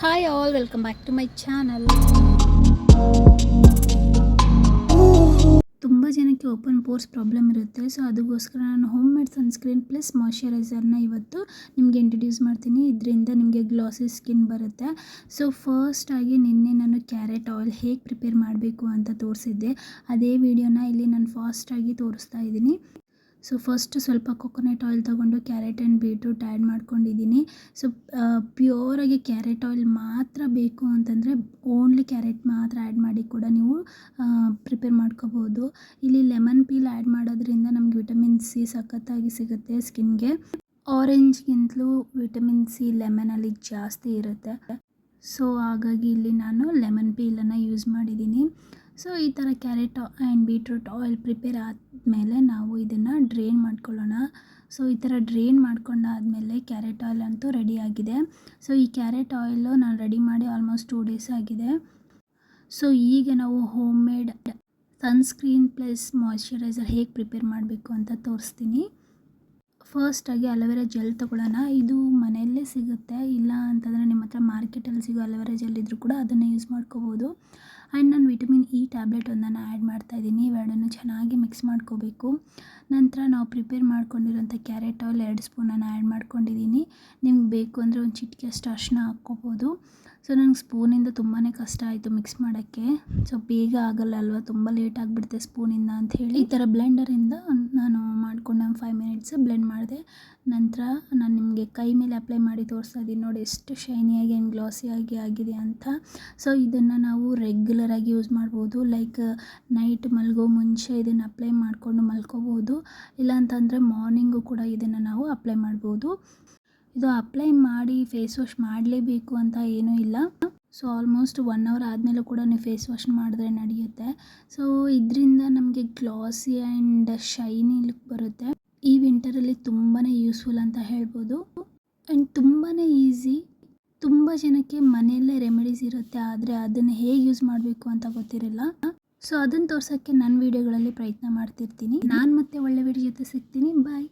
Hi all welcome back to my channel ತುಂಬ ಜನಕ್ಕೆ open pores problem ಇರುತ್ತೆ so ಅದಕ್ಕೋಸ್ಕರ ನಾನು ಹೋಮ್ ಮೇಡ್ ಸನ್ಸ್ಕ್ರೀನ್ ಪ್ಲಸ್ ಮಾಯಿಶ್ಚರೈಸರ್ನ ಇವತ್ತು ನಿಮಗೆ ಇಂಟ್ರಡ್ಯೂಸ್ ಮಾಡ್ತೀನಿ. ಇದರಿಂದ ನಿಮಗೆ ಗ್ಲಾಸಿ ಸ್ಕಿನ್ ಬರುತ್ತೆ. ಸೊ ಫಸ್ಟಾಗಿ ನಿನ್ನೆ ನಾನು ಕ್ಯಾರೆಟ್ ಆಯಿಲ್ ಹೇಗೆ ಪ್ರಿಪೇರ್ ಮಾಡಬೇಕು ಅಂತ ತೋರಿಸಿದ್ದೆ. ಅದೇ ವಿಡಿಯೋನ ಇಲ್ಲಿ ನಾನು ಫಾಸ್ಟಾಗಿ ತೋರಿಸ್ತಾ ಇದ್ದೀನಿ. ಸೊ ಫಸ್ಟ್ ಸ್ವಲ್ಪ ಕೊಕೊನಟ್ ಆಯಿಲ್ ತೊಗೊಂಡು ಕ್ಯಾರೆಟ್ ಆ್ಯಂಡ್ ಬೀಟ್ರೂಟ್ ಆ್ಯಡ್ ಮಾಡ್ಕೊಂಡಿದ್ದೀನಿ. ಸೊ ಪ್ಯೂರಾಗಿ ಕ್ಯಾರೆಟ್ ಆಯಿಲ್ ಮಾತ್ರ ಬೇಕು ಅಂತಂದರೆ ಓನ್ಲಿ ಕ್ಯಾರೆಟ್ ಮಾತ್ರ ಆ್ಯಡ್ ಮಾಡಿ ಕೂಡ ನೀವು ಪ್ರಿಪೇರ್ ಮಾಡ್ಕೋಬೋದು. ಇಲ್ಲಿ ಲೆಮನ್ ಪೀಲ್ ಆ್ಯಡ್ ಮಾಡೋದ್ರಿಂದ ನಮಗೆ ವಿಟಮಿನ್ ಸಿ ಸಖತ್ತಾಗಿ ಸಿಗುತ್ತೆ ಸ್ಕಿನ್ಗೆ. ಆರೆಂಜ್ಗಿಂತಲೂ ವಿಟಮಿನ್ ಸಿ ಲೆಮನಲ್ಲಿ ಜಾಸ್ತಿ ಇರುತ್ತೆ. ಸೊ ಹಾಗಾಗಿ ಇಲ್ಲಿ ನಾನು ಲೆಮನ್ ಪೀಲನ್ನು ಯೂಸ್ ಮಾಡಿದ್ದೀನಿ. ಸೊ ಈ ಥರ carrot and beetroot oil prepare ಆದಮೇಲೆ ನಾವು ಇದನ್ನು ಡ್ರೈನ್ ಮಾಡ್ಕೊಳ್ಳೋಣ. ಸೊ ಈ ಥರ ಡ್ರೈನ್ ಮಾಡ್ಕೊಂಡಾದಮೇಲೆ ಕ್ಯಾರೆಟ್ ಆಯಿಲ್ ಅಂತೂ ರೆಡಿ ಆಗಿದೆ. ಸೊ ಈ ಕ್ಯಾರೆಟ್ ಆಯಿಲು ನಾನು ರೆಡಿ ಮಾಡಿ ಆಲ್ಮೋಸ್ಟ್ ಟೂ ಡೇಸ್ ಆಗಿದೆ. ಸೊ ಈಗ ನಾವು home made sunscreen plus moisturiser ಹೇಗೆ ಪ್ರಿಪೇರ್ ಮಾಡಬೇಕು ಅಂತ ತೋರಿಸ್ತೀನಿ. ಫಸ್ಟಾಗಿ ಅಲೋವೆರಾ ಜೆಲ್ ತೊಗೊಳ್ಳೋಣ. ಇದು ಮನೆಯಲ್ಲೇ ಸಿಗುತ್ತೆ. ಇಲ್ಲ ಅಂತಂದರೆ ನಿಮ್ಮ ಹತ್ರ ಮಾರ್ಕೆಟಲ್ಲಿ ಸಿಗೋ ಅಲೋವೆರಾ ಜೆಲ್ ಇದ್ದರೂ ಕೂಡ ಅದನ್ನು ಯೂಸ್ ಮಾಡ್ಕೋಬೋದು. ಆ್ಯಂಡ್ ನಾನು ವಿಟಮಿನ್ ಇ ಟ್ಯಾಬ್ಲೆಟ್ ಒಂದನ್ನು ಆ್ಯಡ್ ಮಾಡ್ತಾಯಿದ್ದೀನಿ ಇವೆರಡನ್ನು ಚೆನ್ನಾಗಿ ಮಿಕ್ಸ್ ಮಾಡ್ಕೋಬೇಕು. ನಂತರ ನಾವು ಪ್ರಿಪೇರ್ ಮಾಡ್ಕೊಂಡಿರೋಂಥ ಕ್ಯಾರೆಟ್ ಆಯಿಲ್ ಎರಡು ಸ್ಪೂನನ್ನು ಆ್ಯಡ್ ಮಾಡ್ಕೊಂಡಿದ್ದೀನಿ. ನಿಮ್ಗೆ ಬೇಕು ಅಂದರೆ ಒಂದು ಚಿಟಿಕೆ ಅಷ್ಟು ಅರಿಶಿನ ಹಾಕ್ಕೋಬೋದು. ಸೊ, ನಂಗೆ ಸ್ಪೂನಿಂದ ತುಂಬಾ ಕಷ್ಟ ಆಯಿತು ಮಿಕ್ಸ್ ಮಾಡೋಕ್ಕೆ. ಸೊ, ಬೇಗ ಆಗಲ್ಲ ಅಲ್ವಾ? ತುಂಬ ಲೇಟ್ ಆಗಿಬಿಡುತ್ತೆ ಸ್ಪೂನಿಂದ ಅಂತ ಹೇಳಿ. ಈ ಥರ ಬ್ಲೆಂಡರಿಂದ ನಾನು ಮಾಡ್ಕೊಂಡು ನಾನು ಫೈವ್ ಮಿನಿಟ್ಸ್ ಬ್ಲೆಂಡ್ ಮಾಡಿದೆ. ನಂತರ ನಾನು ನಿಮಗೆ ಕೈ ಮೇಲೆ ಅಪ್ಲೈ ಮಾಡಿ ತೋರಿಸ್ತಾ ಇದ್ದೀನಿ ನೋಡಿ ಎಷ್ಟು ಶೈನಿಯಾಗಿ ಆ್ಯಂಡ್ ಗ್ಲಾಸಿಯಾಗಿ ಆಗಿದೆ ಅಂತ. ಸೊ, ಇದನ್ನು ನಾವು ರೆಗ್ಯುಲರಾಗಿ ಯೂಸ್ ಮಾಡ್ಬೋದು. ಲೈಕ್ ನೈಟ್ ಮಲಗೋ ಮುಂಚೆ ಇದನ್ನು ಅಪ್ಲೈ ಮಾಡಿಕೊಂಡು ಮಲ್ಕೋಬೋದು. ಇಲ್ಲ ಅಂತಂದರೆ ಮಾರ್ನಿಂಗು ಕೂಡ ಇದನ್ನು ನಾವು ಅಪ್ಲೈ ಮಾಡ್ಬೋದು. ಇದು ಅಪ್ಲೈ ಮಾಡಿ ಫೇಸ್ ವಾಶ್ ಮಾಡಲೇಬೇಕು ಅಂತ ಏನೂ ಇಲ್ಲ. ಸೊ ಆಲ್ಮೋಸ್ಟ್ ಒನ್ ಅವರ್ ಆದಮೇಲೆ ಕೂಡ ನೀವು ಫೇಸ್ ವಾಶ್ ಮಾಡಿದ್ರೆ ನಡೆಯುತ್ತೆ. ಸೊ ಇದರಿಂದ ನಮಗೆ ಗ್ಲಾಸಿ ಆ್ಯಂಡ್ ಶೈನಿ ಲುಕ್ ಬರುತ್ತೆ. ಈ ವಿಂಟರಲ್ಲಿ ತುಂಬಾ ಯೂಸ್ಫುಲ್ ಅಂತ ಹೇಳ್ಬೋದು. ಆ್ಯಂಡ್ ತುಂಬಾ ಈಸಿ ತುಂಬ ಜನಕ್ಕೆ ಮನೆಯಲ್ಲೇ ರೆಮಿಡೀಸ್ ಇರುತ್ತೆ, ಆದರೆ ಅದನ್ನು ಹೇಗೆ ಯೂಸ್ ಮಾಡಬೇಕು ಅಂತ ಗೊತ್ತಿರಲ್ಲ. ಸೊ ಅದನ್ನು ತೋರ್ಸೋಕ್ಕೆ ನನ್ನ ವೀಡಿಯೋಗಳಲ್ಲಿ ಪ್ರಯತ್ನ ಮಾಡ್ತಿರ್ತೀನಿ. ನಾನು ಮತ್ತೆ ಒಳ್ಳೆ ವಿಡಿಯೋ ಜೊತೆ ಸಿಗ್ತೀನಿ. ಬಾಯ್